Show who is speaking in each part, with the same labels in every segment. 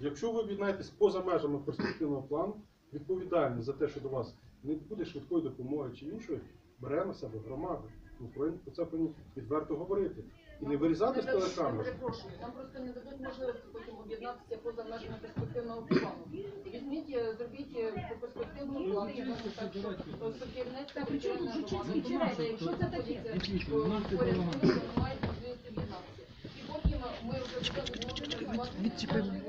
Speaker 1: Якщо ви об'єднаєтесь поза межами перспективного плану, відповідальність за те, що до вас не буде швидкої допомоги чи іншої, бере на себе громада. Ми повинні про це повинні відверто говорити. І не вирізати з телекамери.
Speaker 2: Перепрошую, нам просто не дадуть можливості потім об'єднатися поза межами перспективного плану. Візьміть, е, зробіть е, по перспективному плану, так що е, сукірницька
Speaker 3: при чому тут
Speaker 2: територіальна
Speaker 3: Шевченський
Speaker 2: громада, якщо
Speaker 3: Що це таке?
Speaker 2: поряд то мають можливість об'єднатися. І потім ми вже будемо відносити працювати.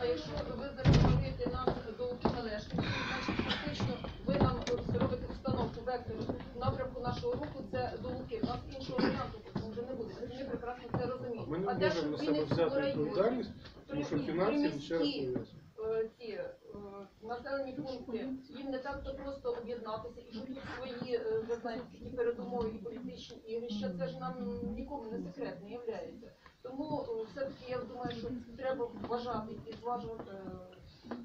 Speaker 2: А якщо ви зарегулюєте нам до належності, значить фактично ви нам робите установку вектору напрямку нашого руху, це до Луки. У нас іншого варіанту вже не буде. Ми прекрасно це розуміємо.
Speaker 1: Ми не можемо на себе взяти відповідальність, тому що фінансів ще раз
Speaker 2: е, ці е, населені пункти, їм не так то просто об'єднатися, і тут свої, е, знаєте, передумови і політичні ігри, що це ж нам нікому не секрет не являється. Тому е, все-таки я думаю, що треба вважати і зважувати е,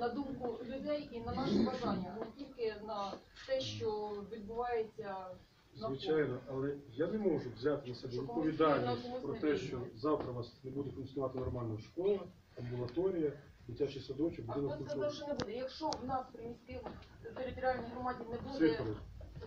Speaker 2: на думку людей і на наше бажання, а не тільки на те, що відбувається.
Speaker 1: Звичайно, але я не можу взяти на себе відповідальність про те, що завтра у вас не буде функціонувати нормальна школа, амбулаторія, дитячий садочок, будинок культури.
Speaker 2: сказав, що не буде? Якщо в нас при міській територіальній громаді не буде
Speaker 1: Цифри.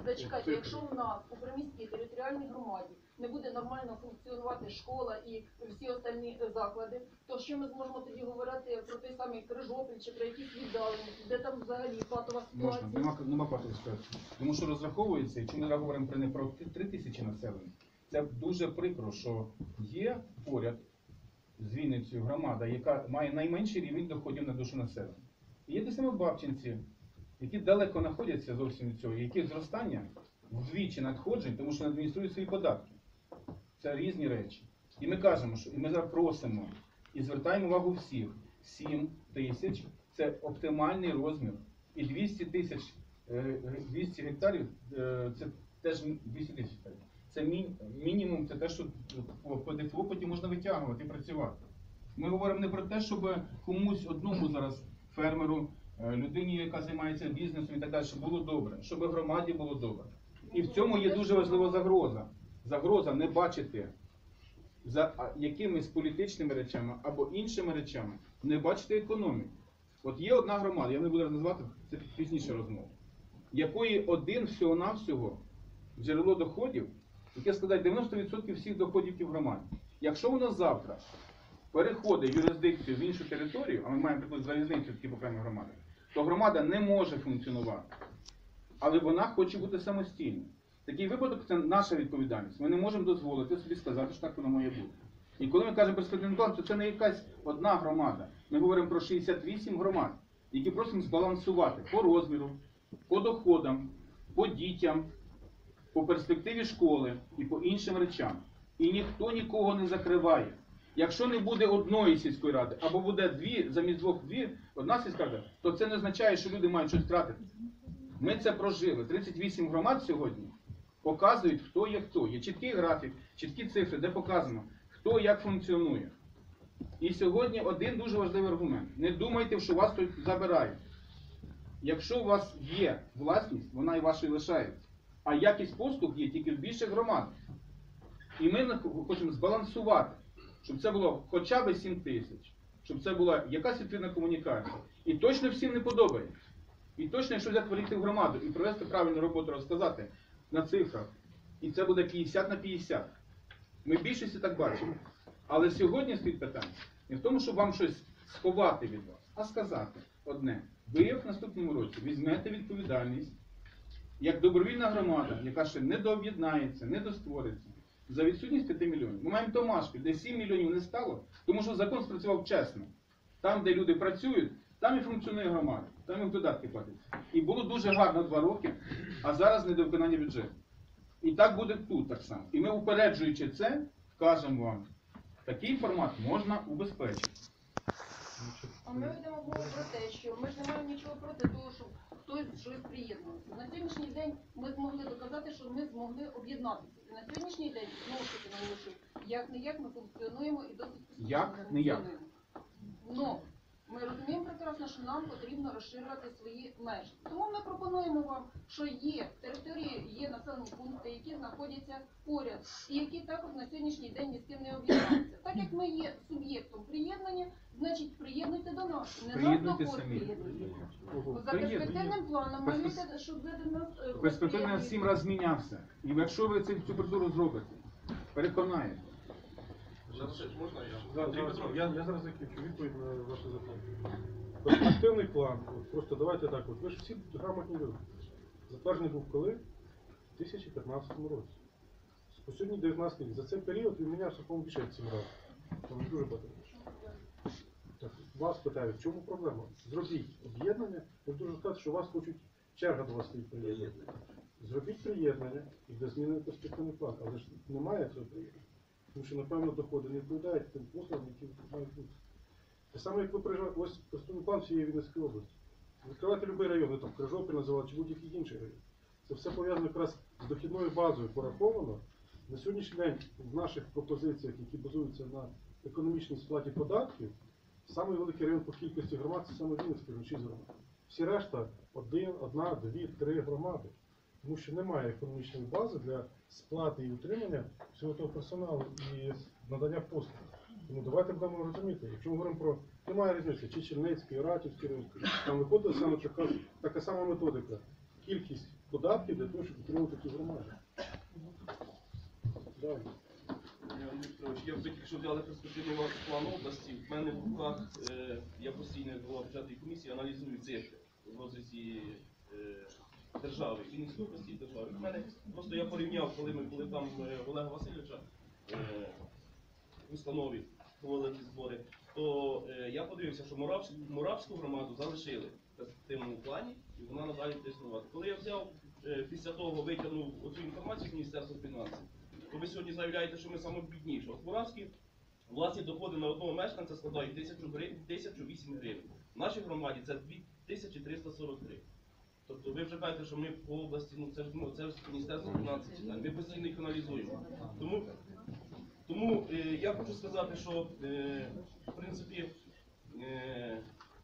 Speaker 2: Зачекайте, якщо в нас у приміській територіальній громаді не буде нормально функціонувати школа і всі остальні е, заклади, то що ми зможемо тоді говорити про той самий Крижопіль чи про якісь віддалені, де там взагалі патова
Speaker 4: Можна,
Speaker 2: ситуація?
Speaker 4: нема, нема патової ситуації. Тому що розраховується, якщо ми говоримо про не про 3 тисячі населення, це дуже прикро, що є поряд з Вінницею громада, яка має найменший рівень доходів на душу населення. І є те саме Бабчинці, які далеко знаходяться зовсім від цього, які зростання вдвічі надходжень, тому що не адмініструють свої податки. Це різні речі. І ми кажемо, що і ми зараз просимо і звертаємо увагу всіх. 7 тисяч це оптимальний розмір. І 200 тисяч, е, 200 гектарів е, це теж 200 тисяч гектарів. Це мі- мінімум, це те, що по, ДФО потім можна витягувати і працювати. Ми говоримо не про те, щоб комусь одному зараз фермеру, е, людині, яка займається бізнесом і так далі, було добре, щоб громаді було добре. І в цьому є дуже важлива загроза. Загроза не бачити за якимись політичними речами або іншими речами, не бачити економіку. От є одна громада, я не буду називати, це пізніше розмова, якої один всього-навсього джерело доходів, яке складає 90% всіх доходів в громаді. Якщо воно завтра переходить юрисдикцію в іншу територію, а ми маємо приклад залізницю такі окремі громади, то громада не може функціонувати. Але вона хоче бути самостійною. Такий випадок це наша відповідальність. Ми не можемо дозволити собі сказати, що так воно має бути. І коли ми кажемо перспективний план, то це не якась одна громада. Ми говоримо про 68 громад, які просимо збалансувати по розміру, по доходам, по дітям, по перспективі школи і по іншим речам. І ніхто нікого не закриває. Якщо не буде одної сільської ради, або буде дві, замість двох дві, одна сільська рада, то це не означає, що люди мають щось втратити. Ми це прожили. 38 громад сьогодні показують, хто є хто. Є чіткий графік, чіткі цифри, де показано, хто як функціонує. І сьогодні один дуже важливий аргумент. Не думайте, що вас хтось забирає. Якщо у вас є власність, вона і вашою лишається. А якість послуг є тільки в більших громадах. І ми хочемо збалансувати, щоб це було хоча б 7 тисяч, щоб це була якась відповідна комунікація. І точно всім не подобається. І точно, якщо взяти в громаду і провести правильну роботу, розказати на цифрах, і це буде 50 на 50. Ми в більшості так бачимо. Але сьогодні стоїть питання не в тому, щоб вам щось сховати від вас, а сказати одне: ви в наступному році візьмете відповідальність як добровільна громада, яка ще не дооб'єднається, не доствориться, за відсутність 5 мільйонів. Ми маємо Томашки, де 7 мільйонів не стало, тому що закон спрацював чесно. Там, де люди працюють, там і функціонує громада, там і додатки платять. І було дуже гарно два роки, а зараз недовиконання бюджету. І так буде тут так само. І ми, упереджуючи це, кажемо вам, такий формат можна убезпечити.
Speaker 2: А ми ведемо мову про те, що ми ж не маємо нічого проти того, щоб хтось щось приєднувався. На сьогоднішній день ми змогли доказати, що ми змогли об'єднатися. І на сьогоднішній день, знову ж таки наголошую, як не як ми функціонуємо і досить
Speaker 4: Як не як.
Speaker 2: функціонуємо. Ми розуміємо прекрасно. що нам потрібно розширювати свої межі. Тому ми пропонуємо вам, що є території є населені пункти, які знаходяться поряд, і які також на сьогоднішній день ні з ким не об'єднаються. Так як ми є суб'єктом приєднання, значить приєднуйте до нас. Не нас до
Speaker 4: Приєднуйте самі.
Speaker 2: приєднуйте. За перспективним планом малюйте, щоб ви до нас е,
Speaker 4: сім разів змінявся. І якщо ви цю процедуру зробите, переконаєте.
Speaker 3: Можна я? Андрій
Speaker 1: зараз,
Speaker 3: Петрович,
Speaker 1: я, я зараз закінчу відповідь на ваше запитання. Перспективний план, от просто давайте так, от ви ж всі грамотні люди. Затверджений був коли? В 2015 році. По сьогодні 19 рік. За цей період він мінявся, по-моєму, більше 7 разів. Там дуже багато. Так, вас питають, в чому проблема? Зробіть об'єднання, я дуже сказати, що вас хочуть, черга до вас стоїть приєднання. Зробіть приєднання і де змінили перспективний план, але ж немає цього приєднання. Тому що, напевно, доходи не відповідають тим послугам, які мають бути. Те саме, як ви приїжджаєте, ось перспективний план всієї Вінницької області. Відкривайте будь-який район, там Крижопіль називали, чи будь-який інший район. Це все пов'язано якраз з дохідною базою пораховано. На сьогоднішній день в наших пропозиціях, які базуються на економічній сплаті податків, самий великий район по кількості громад це саме Вінницький, ну, шість громад. Всі решта один, одна, дві, три громади. Тому що немає економічної бази для сплати і утримання всього того персоналу і надання послуг. Тому давайте будемо розуміти, якщо ми говоримо про немає різниці, чи Черницький, Ратівський там виходить саме така, така сама методика. Кількість податків для того, щоб утримувати ті громади.
Speaker 3: Я вже тільки що взяли перспективний ваш план області. В мене в руках, е, я постійно голова бюджетної комісії, аналізую цифри в розвитку держави, і держави. В мене просто я порівняв, коли ми були там е, Олега Васильовича е, в установі проводили ці збори, то е, я подивився, що Муравську, Муравську громаду залишили в перспективному плані, і вона надалі буде існувати. Коли я взяв після того витягнув оцю інформацію з Міністерства фінансів, то ви сьогодні заявляєте, що ми найбідніші. От Муравські власні доходи на одного мешканця складають 1000 гривень, 1008 гривень. В нашій громаді це 2340 гривень. Тобто ви вже кажете, що ми по області, ну це ж ну, це ж Міністерство фінансів читає. Ми постійно їх аналізуємо. Тому, тому е, я хочу сказати, що е, в принципі, е,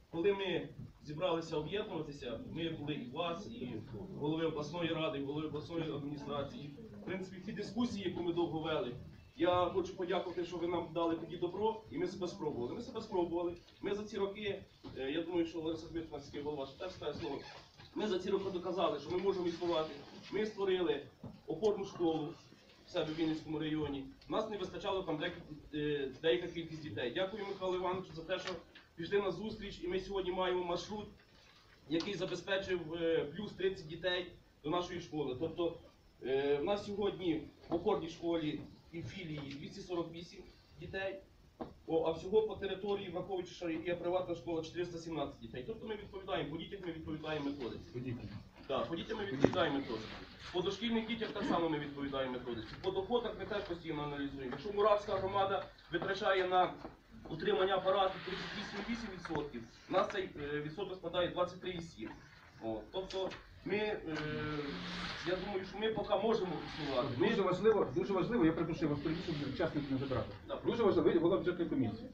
Speaker 3: коли ми зібралися об'єднуватися, ми були і вас, і голови обласної ради, і голови обласної адміністрації. В принципі, ті дискусії, яку ми довго вели, я хочу подякувати, що ви нам дали тоді добро, і ми себе спробували. Ми себе спробували. Ми за ці роки, е, я думаю, що Лариса Дмитрівна, голова, теж скаже слово. Ми за ці роки доказали, що ми можемо існувати. Ми створили опорну школу в себе в Вінницькому районі. У нас не вистачало там е, деяка кількість дітей. Дякую Михайлу Івановичу за те, що пішли на зустріч, і ми сьогодні маємо маршрут, який забезпечив е, плюс 30 дітей до нашої школи. Тобто е, в нас сьогодні в опорній школі і філії 248 дітей. О, а всього по території, враховуючи, є приватна школа, 417 дітей. Тобто ми відповідаємо, по дітях ми відповідаємо методиці.
Speaker 4: Подібне.
Speaker 3: Так, по дітям ми відповідаємо методиці. По дошкільних дітях так само ми відповідаємо методиці. По доходах ми теж постійно аналізуємо. Якщо Муравська громада витрачає на утримання апарату 38,8%, у нас цей е, відсоток складає 23,7%. О, Тобто ми, е, я думаю, що ми поки можемо існувати.
Speaker 4: Дуже важливо, дуже важливо, я припишу вас припишу, щоб час не забрати. Дуже важливо, ви голова бюджетної комісії.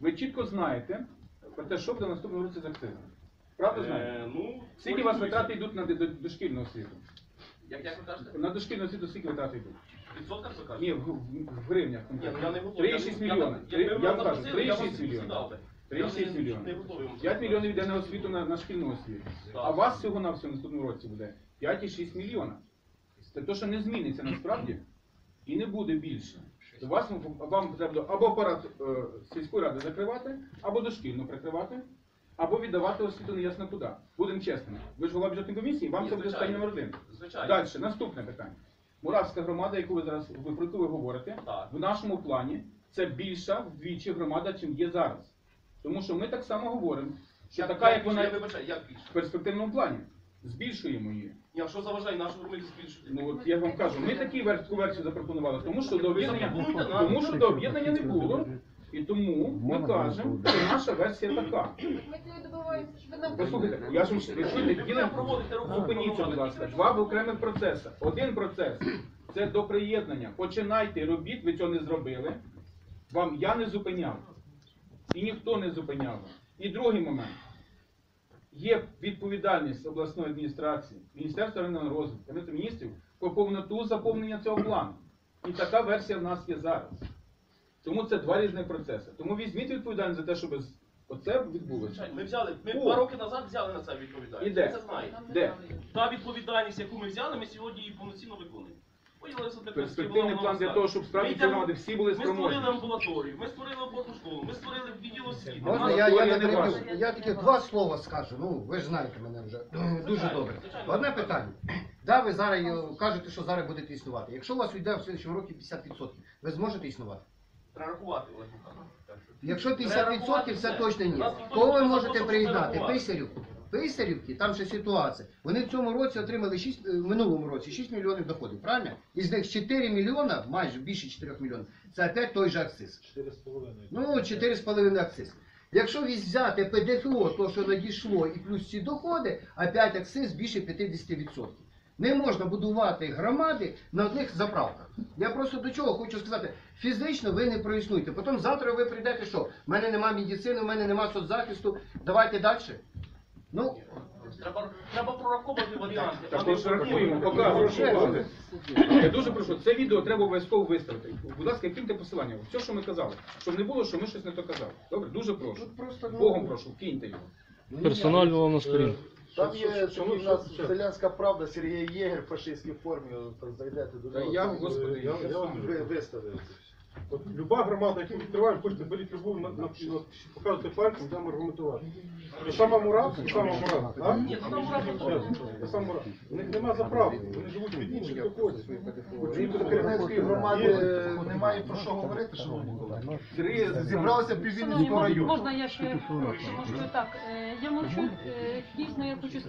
Speaker 4: Ви чітко знаєте про те, що буде наступного року з акцизом. Правда
Speaker 3: е, знаєте? Ну,
Speaker 4: скільки у вас витрати йдуть на дошкільну освіту?
Speaker 3: Як, ви кажете?
Speaker 4: На дошкільну освіту скільки витрати йдуть?
Speaker 3: В Відсотках ви кажете?
Speaker 4: Ні, в, гривнях.
Speaker 3: Ні, ну я не конкретно. говорю.
Speaker 4: 3,6 мільйона. 3-6 мільйонів. 5 мільйонів йде на освіту на, на шкільну освіту. А вас всього на всьому наступному році буде 5,6 мільйонів. Це те, що не зміниться насправді і не буде більше. То вас вам потрібно або апарат е, сільської ради закривати, або дошкільно прикривати, або віддавати освіту неясно куди. Будемо чесними. Ви ж голова бюджетної комісії, вам
Speaker 3: Ні,
Speaker 4: це буде
Speaker 3: звичайно.
Speaker 4: стань номер один.
Speaker 3: Звичайно.
Speaker 4: Далі, наступне питання. Муравська громада, яку ви зараз ви про яку ви говорите,
Speaker 3: Так.
Speaker 4: в нашому плані це більша вдвічі громада, чим є зараз. Тому що ми так само говоримо, що така, як вона
Speaker 3: Я вибачаю, як більше?
Speaker 4: в перспективному плані. Збільшуємо її.
Speaker 3: А що заважає нашу громаді збільшити?
Speaker 4: Ну от я вам кажу, ми такі вер- таку версію запропонували, тому що до об'єднання,
Speaker 3: запропонуйте нам.
Speaker 4: тому що до об'єднання не було. І тому ми кажемо, що наша версія така.
Speaker 2: Ми цього добиваємося, щоб ви нам
Speaker 4: Послухайте, я ж вам ще- ви чуєте, ділимо,
Speaker 3: проводите роботу.
Speaker 4: зупиніться, будь ласка, два окремих процеси. Один процес це до приєднання. Починайте робіть, ви цього не зробили. Вам я не зупиняв. І ніхто не зупиняв. І другий момент. є відповідальність обласної адміністрації, Міністерства регіонального розвитку, Кабінету міністрів по повноту заповнення цього плану. І така версія в нас є зараз. Тому це два різних процеси. Тому візьміть відповідальність за те, щоб оце відбулося.
Speaker 3: Ми взяли, ми
Speaker 4: О.
Speaker 3: два роки назад взяли на це відповідальність.
Speaker 4: І де?
Speaker 3: Це знаєте.
Speaker 4: Де?
Speaker 3: Та відповідальність, яку ми взяли, ми сьогодні її повноцінно виконуємо. Олександр
Speaker 4: Перспективний план для того, щоб справді ці громади всі були
Speaker 3: Ми створили амбулаторію, ми створили опорну школу, ми створили відділ освіти.
Speaker 5: Можна я, я не переб'ю? Я тільки два слова скажу. Ну, ви ж знаєте мене вже дуже добре. Одне питання. Да, ви зараз е, кажете, що зараз будете існувати. Якщо у вас йде в слідчому році 50%, ви зможете існувати?
Speaker 3: Треба рахувати, Олег Михайлович.
Speaker 5: Якщо
Speaker 3: Треба
Speaker 5: 50% це
Speaker 3: все.
Speaker 5: точно ні. Кого ви можете приєднати?
Speaker 3: рахувати.
Speaker 5: Писарівки, там ще ситуація. Вони в цьому році отримали 6, в минулому році 6 мільйонів доходів, правильно? Із них 4 мільйона, майже більше 4 мільйонів, це опять той же акциз.
Speaker 1: 4,5.
Speaker 5: Ну, 4,5 акциз. Якщо взяти ПДФО, то що надійшло, і плюс ці доходи, опять акциз більше 50%. Не можна будувати громади на одних заправках. Я просто до чого хочу сказати, фізично ви не проіснуєте. Потім завтра ви прийдете, що в мене нема медицини, в мене нема соцзахисту, давайте далі. Ну,
Speaker 3: Треба, треба прораховувати варіанти. а
Speaker 4: Так
Speaker 3: не
Speaker 4: ось рахуємо, показуємо. Я дуже прошу, це відео треба обов'язково виставити. Будь ласка, киньте посилання. Все, що ми казали. Щоб не було, що ми щось не то казали. Добре, дуже прошу.
Speaker 5: тут просто ну,
Speaker 4: Богом прошу, киньте його.
Speaker 6: Персонально вам на сторінку.
Speaker 7: Там є
Speaker 1: що-
Speaker 7: такий у нас
Speaker 1: що?
Speaker 7: селянська правда, Сергій Єгер в фашистській формі, от, так зайдете до
Speaker 4: Та
Speaker 7: нього.
Speaker 4: я, господи,
Speaker 7: е,
Speaker 4: я
Speaker 7: ви-
Speaker 4: сам.
Speaker 7: ви- це все.
Speaker 1: От люба громада, яку відкриваємо, хочете беріть любу, на, на, на, показуйте пальцем, там аргументувати. І сама Мурат, і сама Мурат, а?
Speaker 3: Ні, ну там Мурат
Speaker 1: Щас, і сам Мурат. У них нема заправки, вони живуть від інших доходів.
Speaker 7: Він до Кремлівської громади е, немає про що говорити, шановні колеги.
Speaker 4: Сергій,
Speaker 7: Зібралося
Speaker 8: Шановні,
Speaker 7: піввінницького району.
Speaker 8: можна я ще можу так. е, Я мовчу. е, Дійсно, я хочу